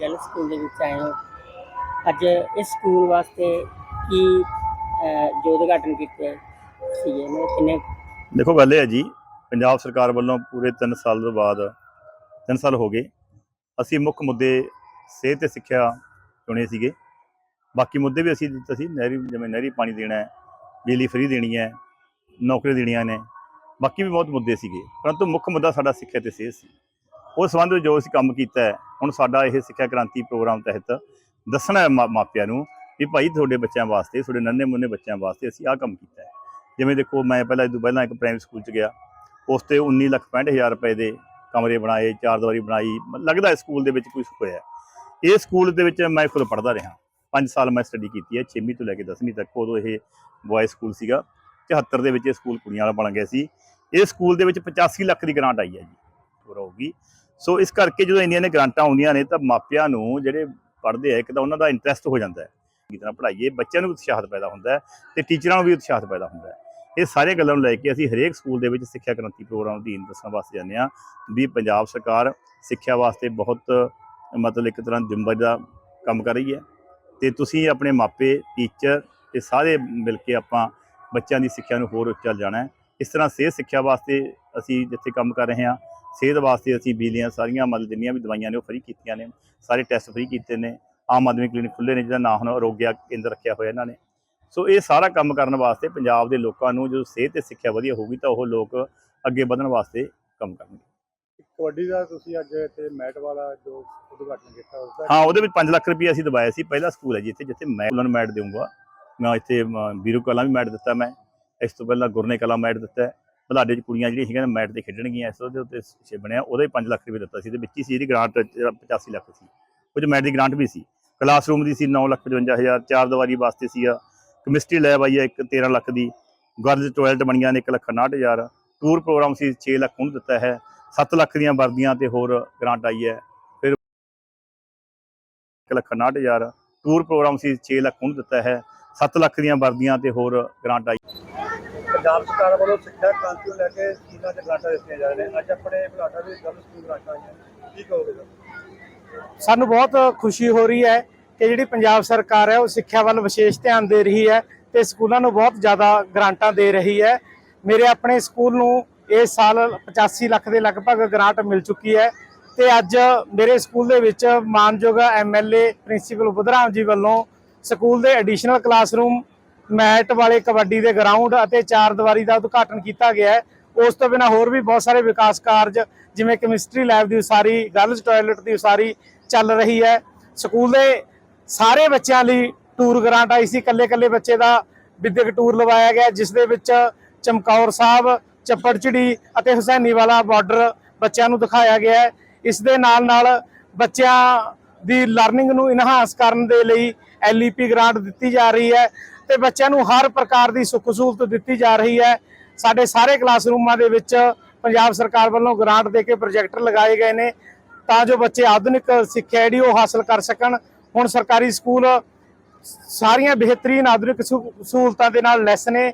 Gill school ਦੇ ਵਿੱਚ ਆਏ ਹੋ। ਅੱਜ ਇਸ ਸਕੂਲ ਵਾਸਤੇ ਕੀ ਅਹ, ਜੋ ਉਦਘਾਟਨ ਸੀਗੇ? ਮੈਂ ਕਿੰਨੇ ਦੇਖੋ ਗੱਲ ਇਹ ਹੈ ਜੀ ਪੰਜਾਬ ਸਰਕਾਰ ਵੱਲੋਂ ਪੂਰੇ 3 ਸਾਲ ਤੋਂ ਬਾਅਦ 3 ਸਾਲ ਹੋ ਗਏ ਅਸੀਂ ਮੁੱਖ ਮੁੱਦੇ ਸਿਹਤ ਤੇ ਸਿੱਖਿਆ ਚੁਣੇ ਸੀਗੇ। ਬਾਕੀ ਮੁੱਦੇ ਵੀ ਅਸੀਂ ਦਿੱਤੇ ਸੀ ਨਹਿਰੀ ਜਿਵੇਂ ਨਹਿਰੀ ਪਾਣੀ ਦੇਣਾ ਹੈ ਬਿਜਲੀ ਫ੍ਰੀ ਦੇਣੀ ਹੈ ਨੌਕਰੀ ਦੇਣੀਆਂ ਨੇ ਬਾਕੀ ਵੀ ਬਹੁਤ ਮੁੱਦੇ ਸੀਗੇ। ਪਰੰਤੂ ਮੁੱਖ ਮੁੱਦਾ ਸਾਡਾ ਸਿੱਖਿਆ ਤੇ ਸਿਹਤ ਸੀ। ਉਸ ਸੰਬੰਧ ਵਿੱਚ ਜੋ ਅਸੀਂ ਕੰਮ ਕੀਤਾ ਹੈ, ਹੁਣ ਸਾਡਾ ਇਹ ਸਿੱਖਿਆ ਕ੍ਰਾਂਤੀ ਪ੍ਰੋਗਰਾਮ ਤਹਿਤ ਦੱਸਣਾ ਹੈ ਮਾ- ਮਾਪਿਆਂ ਨੂੰ ਵੀ ਭਾਈ ਤੁਹਾਡੇ ਬੱਚਿਆਂ ਵਾਸਤੇ, ਤੁਹਾਡੇ ਨੰਨੇ ਮੁੰਨੇ ਬੱਚਿਆਂ ਵਾਸਤੇ ਅਸੀਂ ਆਹ ਕੰਮ ਕੀਤਾ ਹੈ। ਜਿਵੇਂ ਦੇਖੋ, ਮੈਂ ਪਹਿਲਾਂ ਇਹ ਤੋਂ ਪਹਿਲਾਂ ਇੱਕ ਪ੍ਰਾਇਮਰੀ ਸਕੂਲ 'ਚ ਗਿਆ। ਉਸ ਤੇ 19 ਲੱਖ 65 ਹਜ਼ਾਰ ਰੁਪਏ ਦੇ ਕਮਰੇ ਬਣਾਏ, ਚਾਰ ਦੀਵਾਰੀ ਬਣਾਈ। ਲੱਗਦਾ ਸਕੂਲ ਦੇ ਵਿੱਚ ਕੁਝ ਹੋਇਆ ਇਹ ਸਕੂਲ ਦੇ ਵਿੱਚ ਮੈਂ ਖੁਦ ਪੜ੍ਹਦਾ ਰਿਹਾ। 5 ਸਾਲ ਮੈਂ ਸਟੱਡੀ ਕੀਤੀ ਹੈ 6ਵੀਂ ਤੋਂ ਲੈ ਕੇ 10ਵੀਂ ਤੱਕ। ਉਦੋਂ ਇਹ ਬॉय ਸਕੂਲ ਸੀਗਾ। 74 ਦੇ ਵਿੱਚ ਇਹ ਸਕੂਲ ਕੁੜੀਆਂ ਵਾਲਾ ਬਣ ਗਿਆ ਸੀ। ਇਹ ਸਕੂਲ ਦੇ ਵਿੱਚ 85 ਲੱਖ ਦੀ ਗ੍ਰਾਂਟ ਆਈ ਹੈ ਜੀ। ਪੂਰਾ ਹੋਊਗੀ ਸੋ ਇਸ ਕਰਕੇ ਜਦੋਂ ਇੰਨੀਆਂ ਨੇ ਗ੍ਰਾਂਟਾਂ ਆਉਂਦੀਆਂ ਨੇ ਤਾਂ ਮਾਪਿਆਂ ਨੂੰ ਜਿਹੜੇ ਪੜ੍ਹਦੇ ਆ, ਇੱਕ ਤਾਂ ਉਹਨਾਂ ਦਾ ਇੰਟਰਸਟ ਹੋ ਜਾਂਦਾ ਹੈ। ਚੰਗੀ ਤਰ੍ਹਾਂ ਪੜ੍ਹਾਈਏ, ਬੱਚਿਆਂ ਨੂੰ ਵੀ ਉਤਸ਼ਾਹਤ ਪੈਦਾ ਹੁੰਦਾ ਹੈ ਤੇ ਟੀਚਰਾਂ ਨੂੰ ਵੀ ਉਤਸ਼ਾਹਤ ਪੈਦਾ ਹੁੰਦਾ ਹੈ। ਇਹ ਸਾਰੀਆਂ ਗੱਲਾਂ ਨੂੰ ਲੈ ਕੇ ਅਸੀਂ ਹਰੇਕ ਸਕੂਲ ਦੇ ਵਿੱਚ ਸਿੱਖਿਆ ਕ੍ਰਾਂਤੀ ਪ੍ਰੋਗਰਾਮ ਅਧੀਨ ਦੱਸਣ ਵਾਸਤੇ ਜਾਂਦੇ ਹਾਂ ਵੀ ਪੰਜਾਬ ਸਰਕਾਰ ਸਿੱਖਿਆ ਵਾਸਤੇ ਬਹੁਤ, ਮਤਲਬ ਇੱਕ ਤਰ੍ਹਾਂ ਜ਼ਿੰਮੇਵਾਰੀ ਦਾ ਕੰਮ ਕਰ ਰਹੀ ਹੈ ਤੇ ਤੁਸੀਂ ਆਪਣੇ ਮਾਪੇ ਟੀਚਰ ਤੇ ਸਾਰੇ ਮਿਲ ਕੇ ਆਪਾਂ ਬੱਚਿਆਂ ਦੀ ਸਿੱਖਿਆ ਨੂੰ ਹੋਰ ਉੱਚਾ ਜਾਣਾ ਹੈ। ਇਸ ਤਰ੍ਹਾਂ ਸਿਹਤ ਸਿੱਖਿਆ ਵਾਸਤੇ ਅਸੀਂ ਜਿੱਥੇ ਕੰਮ ਕਰ ਰਹੇ ਹਾਂ ਸਿਹਤ ਵਾਸਤੇ ਅਸੀਂ ਬਿਜਲੀਆਂ ਸਾਰੀਆਂ ਮਤਲਬ ਜਿੰਨੀਆਂ ਵੀ ਦਵਾਈਆਂ ਨੇ ਉਹ ਫ੍ਰੀ ਕੀਤੀਆਂ ਨੇ ਸਾਰੇ ਟੈਸਟ ਫ੍ਰੀ ਕੀਤੇ ਨੇ ਆਮ ਆਦਮੀ ਕਲੀਨਿਕ ਖੁੱਲੇ ਨੇ ਜਿਹਦਾ ਨਾਂ ਹੁਣ ਅਰੋਗਿਆ ਕੇਂਦਰ ਰੱਖਿਆ ਹੋਇਆ ਇਹਨਾਂ ਨੇ। ਸੋ ਇਹ ਸਾਰਾ ਕੰਮ ਕਰਨ ਵਾਸਤੇ ਪੰਜਾਬ ਦੇ ਲੋਕਾਂ ਨੂੰ ਜਦੋਂ ਸਿਹਤ ਤੇ ਸਿੱਖਿਆ ਵਧੀਆ ਹੋਊਗੀ ਤਾਂ ਉਹ ਲੋਕ ਅੱਗੇ ਵਧਣ ਵਾਸਤੇ ਕੰਮ ਕਰਨਗੇ। ਕਬੱਡੀ ਦਾ ਤੁਸੀਂ ਅੱਜ ਇੱਥੇ ਮੈਟ ਵਾਲਾ ਜੋ ਉਦਘਾਟਨ ਕੀਤਾ ਉਸ ਦਾ ਹਾਂ ਉਹਦੇ ਵਿੱਚ 5 ਲੱਖ ਰੁਪਏ ਅਸੀਂ ਦਵਾਇਆ ਸੀ ਪਹਿਲਾ ਸਕੂਲ ਹੈ ਜੀ ਇੱਥੇ ਜਿੱਥੇ ਮੈਂ ਉਹਨਾਂ ਨੂੰ ਮੈਟ ਦੇਵਾਂਗਾ ਮੈਂ ਇੱਥੇ ਵੀਰੂ ਕਲਾਂ ਵੀ ਮੈਟ ਦਿੱਤਾ ਮੈਂ ਇਸ ਤੋਂ ਪਹਿਲਾਂ ਗੁਰਨੇ ਕਲਾਂ ਮੈਟ ਦਿੱਤਾ ਹੈ। ਬਲਾਡੇ ਚ ਕੁੜੀਆਂ ਜਿਹੜੀਆਂ ਸੀਗੀਆਂ ਮੈਟ ਤੇ ਖੇਡਣਗੀਆਂ, ਇਸ ਦੇ ਉੱਤੇ ਛੇ ਬਣਿਆ, ਉਹਦਾ ਹੀ 5 ਲੱਖ ਰੁਪਏ ਦਿੱਤਾ ਸੀ ਤੇ ਵਿੱਚ ਹੀ ਸੀ ਇਹਦੀ ਗ੍ਰਾਂਟ 85 ਲੱਖ ਸੀ। ਕੁਝ ਮੈਟ ਦੀ ਗ੍ਰਾਂਟ ਵੀ ਸੀ। ਕਲਾਸਰੂਮ ਦੀ ਸੀ 9 ਲੱਖ 55 ਹਜ਼ਾਰ, ਚਾਰ ਦੀਵਾਰੀ ਵਾਸਤੇ ਸੀ ਕੈਮਿਸਟਰੀ ਲੈਬ ਆਈ ਹੈ ਇੱਕ 13 ਲੱਖ ਦੀ। ਗਰਲਜ਼ ਟਾਇਲਟ ਬਣੀਆਂ ਨੇ 1 ਲੱਖ 59 ਹਜ਼ਾਰ। ਟੂਰ ਪ੍ਰੋਗਰਾਮ ਸੀ 6 ਲੱਖ ਉਹਨੂੰ ਦਿੱਤਾ ਹੈ। 7 ਲੱਖ ਦੀਆਂ ਵਰਦੀਆਂ ਤੇ ਹੋਰ ਗ੍ਰਾਂਟ ਆਈ ਹੈ। ਫਿਰ 1 ਲੱਖ 59 ਹਜ਼ਾਰ। ਟੂਰ ਪ੍ਰੋਗਰਾਮ ਸੀ 6 ਲੱਖ ਉਹਨੂੰ ਦਿੱਤਾ ਹੈ। 7 ਲੱਖ ਦੀਆਂ ਵਰਦੀਆਂ ਤੇ ਹੋਰ ਗ੍ਰਾਂਟ ਆਈ ਪੰਜਾਬ ਸਰਕਾਰ ਵੱਲੋਂ ਸਿੱਖਿਆ ਕ੍ਰਾਂਤੀ ਨੂੰ ਲੈ ਕੇ ਸਕੂਲਾਂ 'ਚ ਗ੍ਰਾਂਟਾਂ ਦਿੱਤੀਆਂ ਜਾ ਰਹੀਆਂ ਨੇ। ਅੱਜ ਆਪਣੇ ਬਲਾਡਾ ਦੇ ਗਰਲ ਸਕੂਲ ਗ੍ਰਾਂਟਾਂ ਆਈਆਂ ਕੀ ਕਹੋਗੇ ਸਰ? ਸਾਨੂੰ ਬਹੁਤ ਖੁਸ਼ੀ ਹੋ ਰਹੀ ਹੈ ਕਿ ਜਿਹੜੀ ਪੰਜਾਬ ਸਰਕਾਰ ਹੈ, ਉਹ ਸਿੱਖਿਆ ਵੱਲ ਵਿਸ਼ੇਸ਼ ਧਿਆਨ ਦੇ ਰਹੀ ਹੈ ਤੇ ਸਕੂਲਾਂ ਨੂੰ ਬਹੁਤ ਜ਼ਿਆਦਾ ਗ੍ਰਾਂਟਾਂ ਦੇ ਰਹੀ ਹੈ। ਮੇਰੇ ਆਪਣੇ ਸਕੂਲ ਨੂੰ ਇਸ ਸਾਲ 85 ਲੱਖ ਦੇ ਲਗਭਗ ਗ੍ਰਾਂਟ ਮਿਲ ਚੁੱਕੀ ਹੈ ਤੇ ਅੱਜ ਮੇਰੇ ਸਕੂਲ ਦੇ ਵਿੱਚ ਮਾਨਯੋਗ ਐਮਐਲਏ ਪ੍ਰਿੰਸੀਪਲ ਬੁੱਧਰਾਮ ਜੀ ਵੱਲੋਂ ਸਕੂਲ ਦੇ ਐਡੀਸ਼ਨਲ ਕਲਾਸਰੂਮ ਮੈਟ ਵਾਲੇ ਕਬੱਡੀ ਦੇ ਗਰਾਊਂਡ ਅਤੇ ਚਾਰ ਦੀਵਾਰੀ ਦਾ ਉਦਘਾਟਨ ਕੀਤਾ ਗਿਆ ਹੈ। ਉਸ ਤੋਂ ਬਿਨਾਂ ਹੋਰ ਵੀ ਬਹੁਤ ਸਾਰੇ ਵਿਕਾਸ ਕਾਰਜ, ਜਿਵੇਂ ਕੈਮਿਸਟਰੀ ਲੈਬ ਦੀ ਉਸਾਰੀ ਗਰਲਜ਼ ਟਾਇਲਟ ਦੀ ਉਸਾਰੀ ਚੱਲ ਰਹੀ ਹੈ। ਸਕੂਲ ਦੇ ਸਾਰੇ ਬੱਚਿਆਂ ਲਈ ਟੂਰ ਗ੍ਰਾਂਟ ਆਈ ਸੀ। ਕੱਲੇ ਕੱਲੇ ਬੱਚੇ ਦਾ ਵਿਦਿਅਕ ਟੂਰ ਲਵਾਇਆ ਗਿਆ, ਜਿਸ ਦੇ ਵਿੱਚ ਚਮਕੌਰ ਸਾਹਿਬ, ਚੱਪੜਚਿੜੀ ਅਤੇ ਹੁਸੈਨੀ ਵਾਲਾ ਬਾਰਡਰ ਬੱਚਿਆਂ ਨੂੰ ਦਿਖਾਇਆ ਗਿਆ ਇਸ ਦੇ ਨਾਲ ਨਾਲ ਬੱਚਿਆਂ ਦੀ ਲਰਨਿੰਗ ਨੂੰ ਇਨਹਾਂਸ ਕਰਨ ਦੇ ਲਈ ਐਲਈਪੀ ਗ੍ਰਾਂਟ ਦਿੱਤੀ ਜਾ ਰਹੀ ਹੈ ਤੇ ਬੱਚਿਆਂ ਨੂੰ ਹਰ ਪ੍ਰਕਾਰ ਦੀ ਸੁੱਖ ਸਹੂਲਤ ਦਿੱਤੀ ਜਾ ਰਹੀ ਹੈ। ਸਾਡੇ ਸਾਰੇ ਕਲਾਸਰੂਮਾਂ ਦੇ ਵਿੱਚ ਪੰਜਾਬ ਸਰਕਾਰ ਵੱਲੋਂ ਗ੍ਰਾਂਟ ਦੇ ਕੇ ਪ੍ਰੋਜੈਕਟਰ ਲਗਾਏ ਗਏ ਨੇ ਤਾਂ ਜੋ ਬੱਚੇ ਆਧੁਨਿਕ ਸਿੱਖਿਆ ਜਿਹੜੀ ਉਹ ਹਾਸਲ ਕਰ ਸਕਣ। ਹੁਣ ਸਰਕਾਰੀ ਸਕੂਲ ਸਾਰੀਆਂ ਬਿਹਤਰੀਨ ਆਧੁਨਿਕ ਸਹੂਲਤਾਂ ਦੇ ਨਾਲ ਲੈਸ ਨੇ।